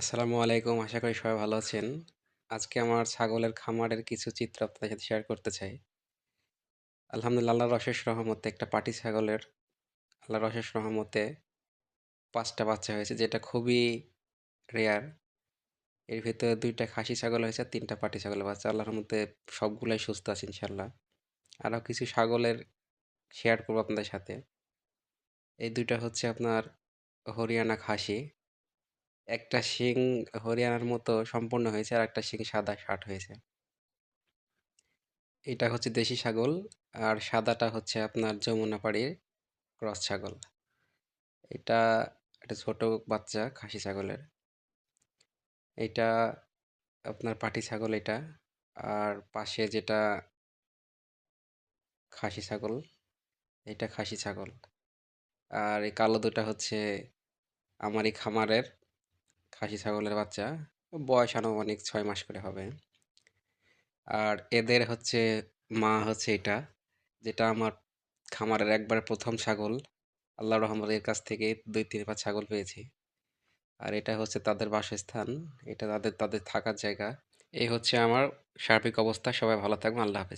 আসসালামু আলাইকুম, আশা করি সবাই ভালো আছেন। আজকে আমার ছাগলের খামারের কিছু চিত্র আপনাদের সাথে শেয়ার করতে চাই। আলহামদুলিল্লাহ, আল্লাহর রহমতে একটা পাটি ছাগলের, আল্লাহর অশেষ রহমতে পাঁচটা বাচ্চা হয়েছে, যেটা খুবই রেয়ার এর ভিতরে দুইটা খাসি ছাগল হয়েছে, আর তিনটা পাটি ছাগলের বাচ্চা। আল্লাহর মধ্যে সবগুলাই সুস্থ আছে ইনশাল্লাহ আরও কিছু ছাগলের শেয়ার করব আপনাদের সাথে। এই দুইটা হচ্ছে আপনার হরিয়ানা খাসি। একটা শিং হরিয়ানার মতো সম্পূর্ণ হয়েছে আর একটা শিং সাদা শার্ট হয়েছে। এটা হচ্ছে দেশি ছাগল আর সাদাটা হচ্ছে আপনার যমুনা পাড়ির ক্রস ছাগল। এটা একটা ছোট বাচ্চা খাসি ছাগলের। এটা আপনার পাটি ছাগল এটা আর পাশে যেটা খাসি ছাগল, এটা খাসি ছাগল। আর এই কালো দুটা হচ্ছে আমারই খামারের খাসি ছাগলের বাচ্চা, বয়স আনুমানিক ছয় মাস করে হবে। আর এদের হচ্ছে, মা হচ্ছে এটা, যেটা আমার খামারের একবার প্রথম ছাগল। আল্লাহ রহমানের কাছ থেকে দুই, তিনবার ছাগল পেয়েছি। আর এটা হচ্ছে তাদের বাসস্থান, এটা তাদের তাদের থাকার জায়গা। এই হচ্ছে আমার সার্বিক অবস্থা। সবাই ভালো থাকবেন। আল্লাহ হাফেজ।